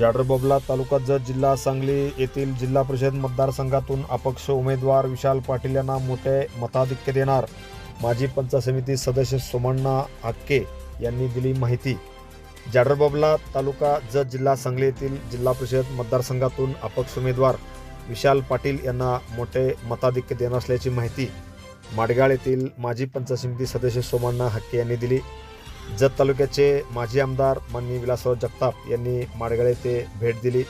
जाडरबबला तालुका जत जिल्हा सांगली येथील जिल्हा परिषद मतदारसंघातून अपक्ष उमेदवार विशाल पाटील यांना मोठे मताधिक्य देणार. माजी पंचायत समिती सदस्य सोमण्णा हाक्के यांनी दिली माहिती. जाडरबबला तालुका जत जिल्हा सांगली येथील जिल्हा परिषद मतदारसंघातून अपक्ष उमेदवार विशाल पाटील यांना मोठे मताधिक्य देणार असल्याची माहिती. माडगाळ येथील माजी पंचायत समिती सदस्य सोमण्णा हक्के यांनी दिली. जत तालुक्याचे माजी आमदार माननीय विलासराव जगताप यांनी माडगाळ येथे भेट दिली.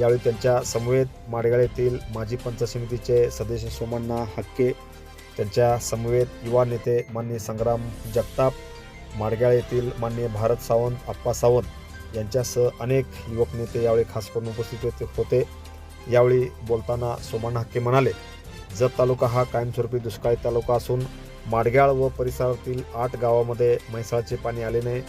यावेळी त्यांच्या समवेत माडगाळ येथील माजी पंचायत समितीचे सदस्य सोमण्णा हक्के त्यांच्या समवेत युवा नेते माननीय संग्राम जगताप माडगाळ येथील माननीय भारत सावंत आप्पा सावंत यांच्यासह अनेक युवक नेते यावेळी खास करून उपस्थित होते होते. यावेळी बोलताना सोमण्णा हक्के म्हणाले जत तालुका हा कायमस्वरूपी दुष्काळी तालुका असून माडगाळ व परिसरातील आठ गावामध्ये म्हैसाळचे पाणी आले नाही.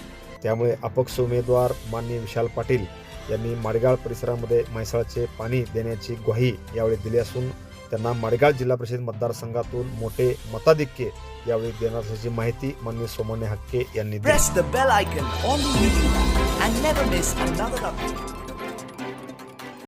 त्यामुळे अपक्ष उमेदवार माननीय विशाल पाटील यांनी माडगाळ परिसरामध्ये म्हैसाळचे पाणी देण्याची ग्वाही यावेळी दिली असून त्यांना माडगाळ जिल्हा परिषद मतदारसंघातून मोठे मताधिक्य यावेळी देणार असल्याची माहिती माननीय सोमण्य हक्के यांनी दिली.